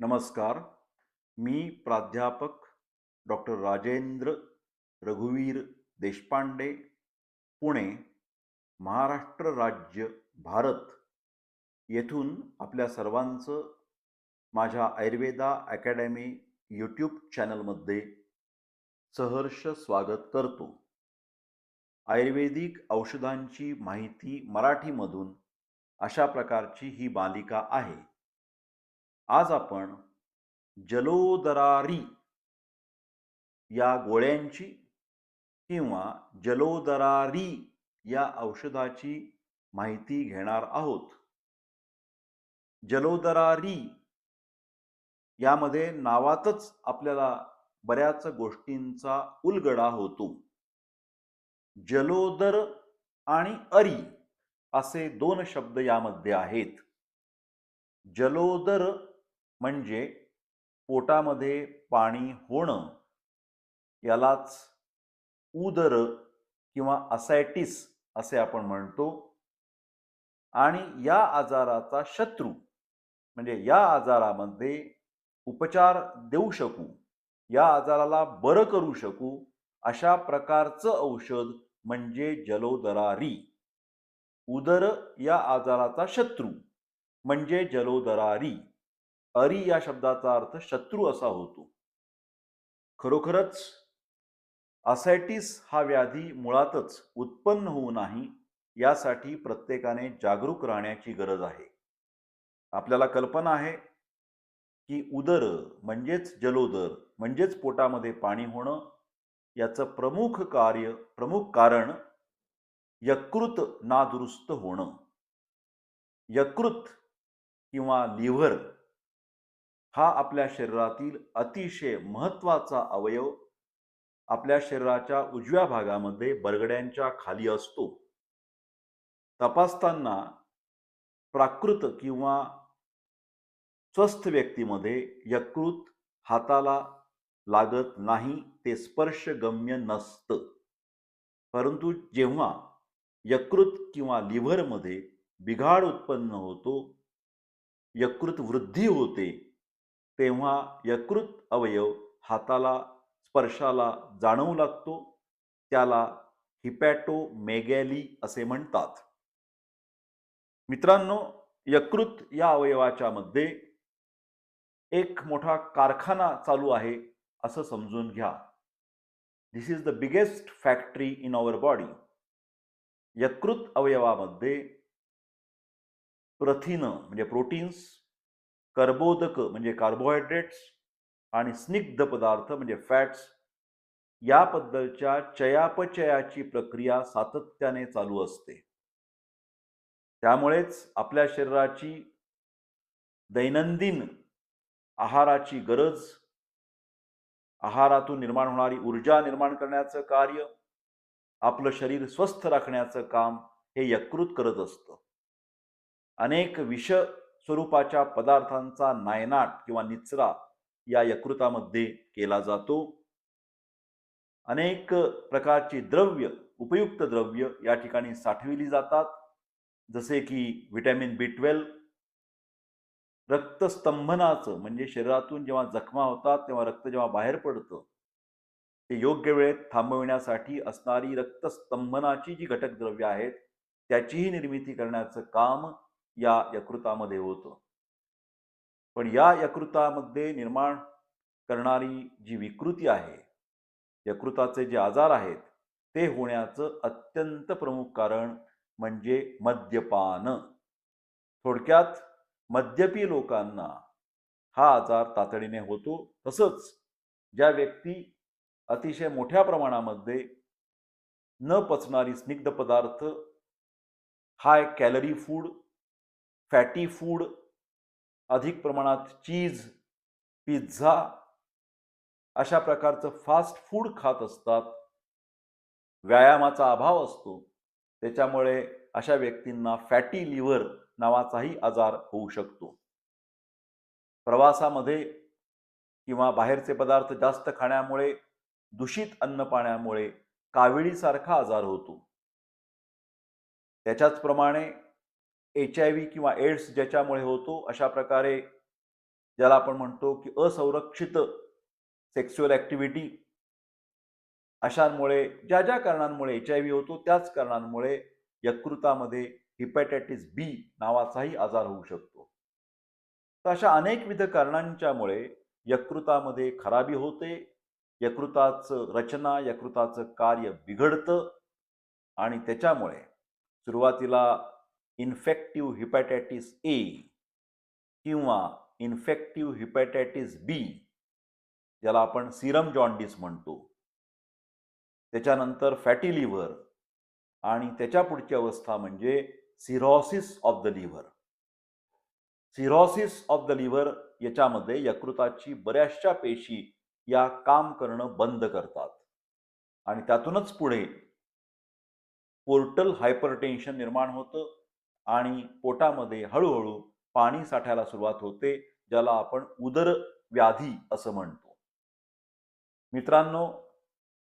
नमस्कार. मी प्राध्यापक डॉक्टर राजेंद्र रघुवीर देशपांडे पुणे महाराष्ट्र राज्य भारत. येथून आपल्या सर्वांचं माझ्या आयुर्वेदा अकॅडमी यूट्यूब चॅनलमध्ये सहर्ष स्वागत करतो. आयुर्वेदिक औषधांची माहिती मराठीमधून अशा प्रकारची ही मालिका आहे. आज आपण जलोदरारी या गोळ्यांची किंवा जलोदरारी या औषधाची माहिती घेणार आहोत. जलोदरारी यामध्ये नावातच आपल्याला बऱ्याच गोष्टींचा उलगडा होतो. जलोदर आणि अरी असे दोन शब्द यामध्ये आहेत. जलोदर म्हणजे पोटामध्ये पाणी होणं यालाच उदर किंवा असायटिस असे आपण म्हणतो. आणि या आजाराचा शत्रू म्हणजे या आजारामध्ये उपचार देऊ शकू या आजाराला बरं करू शकू अशा प्रकारचं औषध म्हणजे जलोदरारी. उदर या आजाराचा शत्रू म्हणजे जलोदरारी. अरी या शब्दाचा अर्थ शत्रू असा होतो. खरोखरच असायटिस हा व्याधी मुळातच उत्पन्न होऊ नाही यासाठी प्रत्येकाने जागरूक राहण्याची गरज आहे. आपल्याला कल्पना आहे की उदर म्हणजेच जलोदर म्हणजेच पोटामध्ये पाणी होणं याचं प्रमुख कार्य प्रमुख कारण यकृत नादुरुस्त होणं. यकृत किंवा लिव्हर हा आपल्या शरीरातील अतिशय महत्त्वाचा अवयव आपल्या शरीराच्या उजव्या भागामध्ये बरगड्यांच्या खाली असतो. तपासताना प्राकृत किंवा स्वस्थ व्यक्तीमध्ये यकृत हाताला लागत नाही ते स्पर्शगम्य नसतं. परंतु जेव्हा यकृत किंवा लिव्हरमध्ये बिघाड उत्पन्न होतो यकृत वृद्धी होते तेव्हा यकृत अवयव हाताला स्पर्शाला जाणवू लागतो त्याला हिपॅटोमेगॅली असे म्हणतात. मित्रांनो यकृत या अवयवाच्या मध्ये एक मोठा कारखाना चालू आहे असं समजून घ्या. This is the biggest factory in our body यकृत अवयवामध्ये प्रथिनं म्हणजे प्रोटीन्स कर्बोदक म्हणजे कार्बोहायड्रेट्स आणि स्निग्ध पदार्थ म्हणजे फॅट्स याबद्दलच्या चयापचयाची प्रक्रिया सातत्याने चालू असते. त्यामुळेच आपल्या शरीराची दैनंदिन आहाराची गरज आहारातून निर्माण होणारी ऊर्जा निर्माण करण्याचं कार्य आपलं शरीर स्वस्थ राखण्याचं काम हे यकृत करत असतं. अनेक विष स्वरूपाच्या पदार्थांचा नायनाट किंवा निचरा या यकृतामध्ये केला जातो. अनेक प्रकारची द्रव्य उपयुक्त द्रव्य या ठिकाणी साठविली जातात. जसे की व्हिटॅमिन बी ट्वेल्व. रक्तस्तंभनाचं म्हणजे शरीरातून जेव्हा जखमा होतात तेव्हा रक्त जेव्हा बाहेर पडतं ते योग्य वेळेत थांबविण्यासाठी असणारी रक्तस्तंभनाची जी घटक द्रव्य आहेत त्याचीही निर्मिती करण्याचं काम या यकृतामध्ये होतं. पण या यकृतामध्ये निर्माण करणारी जी विकृती आहे यकृताचे जे आजार आहेत ते होण्याचं अत्यंत प्रमुख कारण म्हणजे मद्यपान. थोडक्यात मद्यपी लोकांना हा आजार तातडीने होतो. तसंच ज्या व्यक्ती अतिशय मोठ्या प्रमाणामध्ये न पचणारी स्निग्ध पदार्थ high calorie food fatty food अधिक प्रमाणात चीज पिझ्झा अशा प्रकारचं फास्ट फूड खात असतात. व्यायामाचा अभाव असतो. त्याच्यामुळे अशा व्यक्तींना फॅटी लिव्हर नावाचाही आजार होऊ शकतो. प्रवासामध्ये किंवा बाहेरचे पदार्थ जास्त खाण्यामुळे दूषित अन्न पाण्यामुळे काविळीसारखा आजार होतो. त्याच्याचप्रमाणे एच आय व्ही किंवा एड्स ज्याच्यामुळे होतो अशा प्रकारे ज्याला आपण म्हणतो की असंरक्षित सेक्स्युअल ॲक्टिव्हिटी अशांमुळे ज्या ज्या कारणांमुळे एच आय व्ही होतो त्याच कारणांमुळे यकृतामध्ये हिपॅटायटिस बी नावाचाही आजार होऊ शकतो. तर अशा अनेकविध कारणांच्यामुळे यकृतामध्ये खराबी होते यकृताचं रचना यकृताचं कार्य बिघडतं आणि त्याच्यामुळे सुरुवातीला इन्फेक्टिव्ह हिपॅटायटिस ए किंवा इन्फेक्टिव्ह हिपॅटायटिस बी ज्याला आपण सिरम जॉन्डिस म्हणतो. त्याच्यानंतर फॅटी लिव्हर आणि त्याच्या पुढची अवस्था म्हणजे cirrhosis of the liver. Cirrhosis of the liver याच्यामध्ये यकृताची बऱ्याचशा पेशी या काम करणं बंद करतात. आणि त्यातूनच पुढे पोर्टल हायपरटेन्शन निर्माण होतं. आणि पोटामध्ये हळूहळू पाणी साठायला सुरुवात होते ज्याला आपण उदर व्याधी असं म्हणतो. मित्रांनो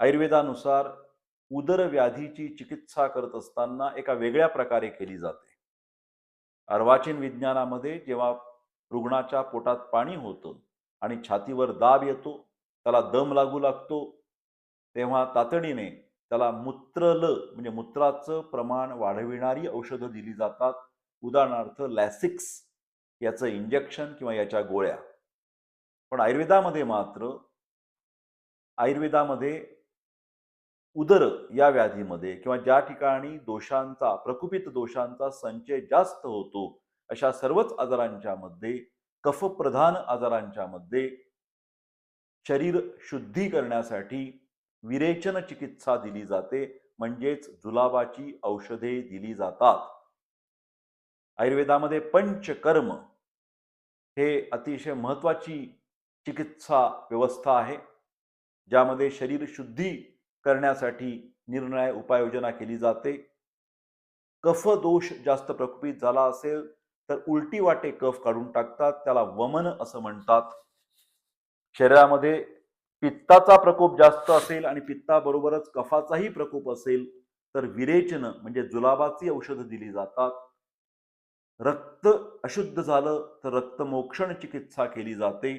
आयुर्वेदानुसार उदर व्याधीची चिकित्सा करत असताना एका वेगळ्या प्रकारे केली जाते. अर्वाचीन विज्ञानामध्ये जेव्हा रुग्णाच्या पोटात पाणी होतं आणि छातीवर दाब येतो त्याला दम लागू लागतो तेव्हा तातडीने त्याला मूत्रल म्हणजे मूत्राचं प्रमाण वाढविणारी औषधं दिली जातात. उदाहरणार्थ लॅसिक्स याचं इंजेक्शन किंवा याच्या गोळ्या. पण आयुर्वेदामध्ये मात्र आयुर्वेदामध्ये उदर या व्याधीमध्ये किंवा ज्या ठिकाणी दोषांचा प्रकुपित दोषांचा संचय जास्त होतो अशा सर्वच आजारांच्या मध्ये कफप्रधान आजारांच्या मध्ये शरीर शुद्धी करण्यासाठी विरेचन चिकित्सा दिली जाते म्हणजेच जुलाबाची औषधे दिली जातात. आयुर्वेदामध्ये पंचकर्म हे अतिशय महत्वाची चिकित्सा व्यवस्था आहे ज्यामध्ये शरीर शुद्धी करण्यासाठी निर्णय उपाययोजना केली जाते. कफ दोष जास्त प्रकोपित झाला असेल तर उलटी वाटे कफ काढून टाकतात त्याला वमन असं म्हणतात. शरीरामध्ये पित्ताचा प्रकोप जास्त असेल आणि पित्ताबरोबरच कफाचाही प्रकोप असेल तर विरेचन म्हणजे जुलाबाची औषधं दिली जातात. रक्त अशुद्ध झालं तर रक्तमोक्षण चिकित्सा केली जाते.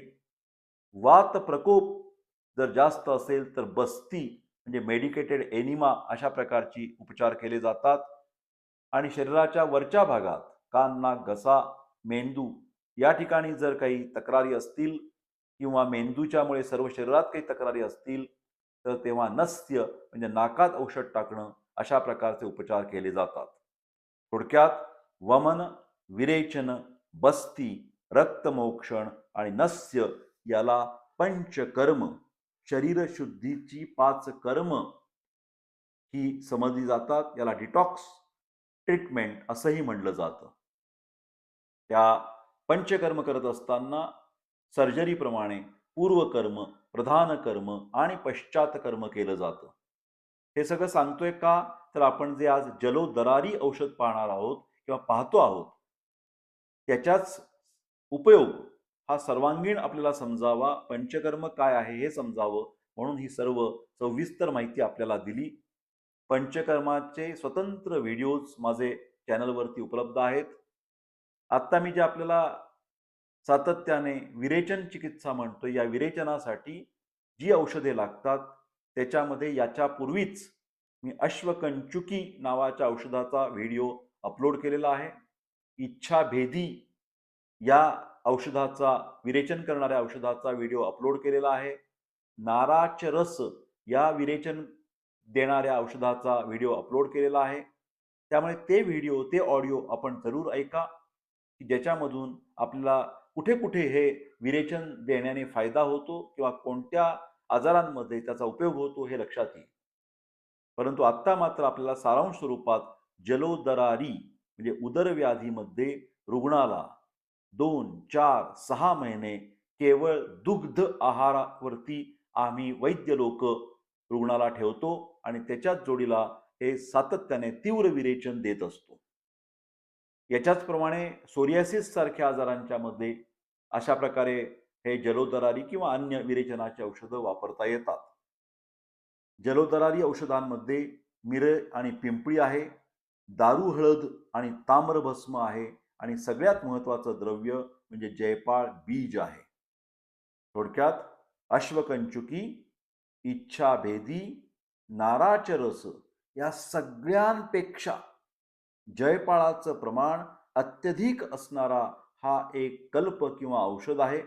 वात प्रकोप जर जास्त असेल तर बस्ती म्हणजे मेडिकेटेड एनिमा अशा प्रकारची उपचार केले जातात. आणि शरीराच्या वरच्या भागात कान नाक घसा मेंदू या ठिकाणी जर काही तक्रारी असतील किंवा मेंदूच्यामुळे सर्व शरीरात काही तक्रारी असतील तर तेव्हा नस्य म्हणजे नाकात औषध टाकणं अशा प्रकारचे उपचार केले जातात. थोडक्यात वमन विरेचन बस्ती रक्तमोक्षण आणि नस्य याला पंचकर्म शरीरशुद्धीची पाच कर्म ही समजली जातात. याला डिटॉक्स ट्रीटमेंट असंही म्हणलं जातं. त्या पंचकर्म करत असताना सर्जरीप्रमाणे पूर्वकर्म प्रधान कर्म आणि पश्चात कर्म केलं जातं. हे सगळं सांगतोय का? तर आपण जे आज जलोदरारी औषध पाहणार आहोत किंवा पाहतो आहोत त्याच्याच उपयोग हा सर्वांगीण आपल्याला समजावा पंचकर्म काय आहे हे समजावं म्हणून ही सर्व सविस्तर माहिती आपल्याला दिली. पंचकर्माचे स्वतंत्र व्हिडिओज माझे चॅनलवरती उपलब्ध आहेत. आत्ता मी जे आपल्याला सातत्याने विरेचन चिकित्सा म्हणतो या विरेचनासाठी जी औषधे लागतात त्याच्यामध्ये याच्यापूर्वीच मी अश्वकंचुकी नावाच्या औषधाचा व्हिडिओ अपलोड केलेला आहे. इच्छाभेदी या औषधाचा विरेचन करणाऱ्या औषधाचा व्हिडिओ अपलोड केलेला आहे. नाराच रस या विरेचन देणाऱ्या औषधाचा व्हिडिओ अपलोड केलेला आहे. त्यामुळे ते व्हिडिओ ते ऑडिओ आपण जरूर ऐका की ज्याच्यामधून आपल्याला कुठे कुठे हे विरेचन देण्याने फायदा होतो किंवा कोणत्या आजारांमध्ये त्याचा उपयोग होतो हे लक्षात येईल. परंतु आत्ता मात्र आपल्याला सारांश स्वरूपात जलोदरारी म्हणजे उदरव्याधीमध्ये रुग्णाला दोन चार सहा महिने केवळ दुग्ध आहारावरती आम्ही वैद्य लोक रुग्णाला ठेवतो आणि त्याच्याच जोडीला हे सातत्याने तीव्र विरेचन देत असतो. याच्याच प्रमाणे सोरियासिस सारख्या आजारांच्या मध्ये अशा प्रकारे हे जलोदरारी किंवा अन्य विरेचनाची औषधं वापरता येतात. जलोदरारी औषधांमध्ये मिर आणि पिंपळी आहे दारू हळद आणि ताम्रभस्म आहे आणि सगळ्यात महत्त्वाचं द्रव्य म्हणजे जयपाळ बीज आहे. थोडक्यात अश्वकंचुकी इच्छाभेदी नाराच रस या सगळ्यांपेक्षा जयपाळाचं प्रमाण अत्यधिक असणारा हा एक कल्प किंवा औषध आहे.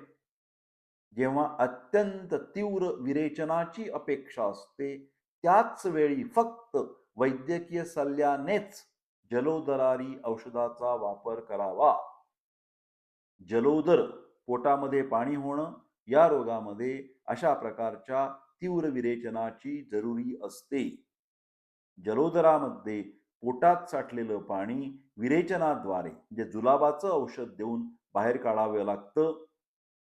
जेव्हा अत्यंत तीव्र विरेचनाची अपेक्षा असते त्याच वेळी फक्त वैद्यकीय सल्ल्यानेच जलोदरारी औषधाचा वापर करावा. जलोदर पोटामध्ये पाणी होणं या रोगामध्ये अशा प्रकारच्या तीव्र विरेचनाची जरुरी असते. जलोदरामध्ये पोटात साठलेलं पाणी विरेचनाद्वारे म्हणजे जुलाबाचं औषध देऊन बाहेर काढावं लागतं.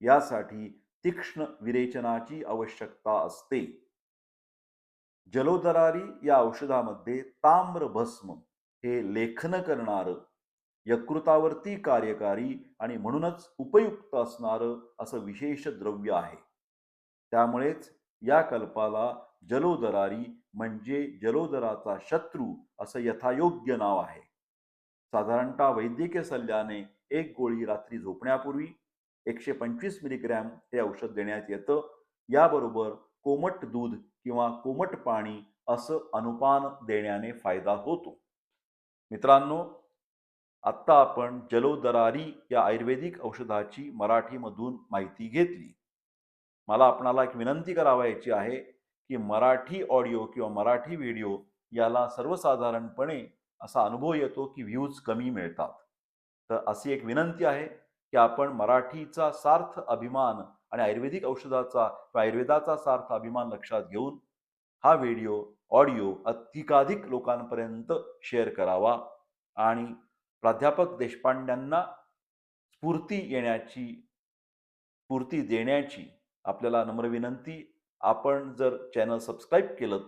यासाठी तीक्ष्ण विरेचनाची आवश्यकता असते. जलोदरारी या औषधामध्ये ताम्र भस्म हे लेखन करणारं यकृतावरती कार्यकारी आणि म्हणूनच उपयुक्त असणारं असं विशेष द्रव्य आहे. त्यामुळेच या कल्पाला जलोदरारी म्हणजे जलोदराचा शत्रू असं यथायोग्य नाव आहे. साधारणतः वैद्यकीय सल्ल्याने एक गोळी रात्री झोपण्यापूर्वी एकशे पंचवीस मिलीग्रॅम हे औषध देण्यात येतं. याबरोबर कोमट दूध किंवा कोमट पाणी असं अनुपान देण्याने फायदा होतो. मित्रांनो आत्ता आपण जलोदरारी या आयुर्वेदिक औषधाची मराठीमधून माहिती घेतली. मला आपणाला एक विनंती करावायची आहे की मराठी ऑडिओ किंवा मराठी व्हिडिओ याला सर्वसाधारणपणे असा अनुभव येतो की व्ह्यूज कमी मिळतात. तर अशी एक विनंती आहे की आपण मराठीचा सार्थ अभिमान आणि आयुर्वेदिक औषधाचा किंवा आयुर्वेदाचा सार्थ अभिमान लक्षात घेऊन हा व्हिडिओ ऑडिओ अधिकाधिक लोकांपर्यंत शेअर करावा आणि प्राध्यापक देशपांड्यांना स्फूर्ती येण्याची स्फूर्ती देण्याची आपल्याला नम्र विनंती आपण जर चॅनल सबस्क्राईब केलं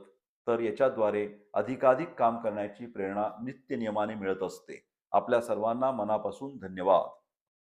तर याच्याद्वारे अधिकाधिक काम करण्याची प्रेरणा नित्य नियमाने मिळत असते. आपल्या सर्वांना मनापासून धन्यवाद.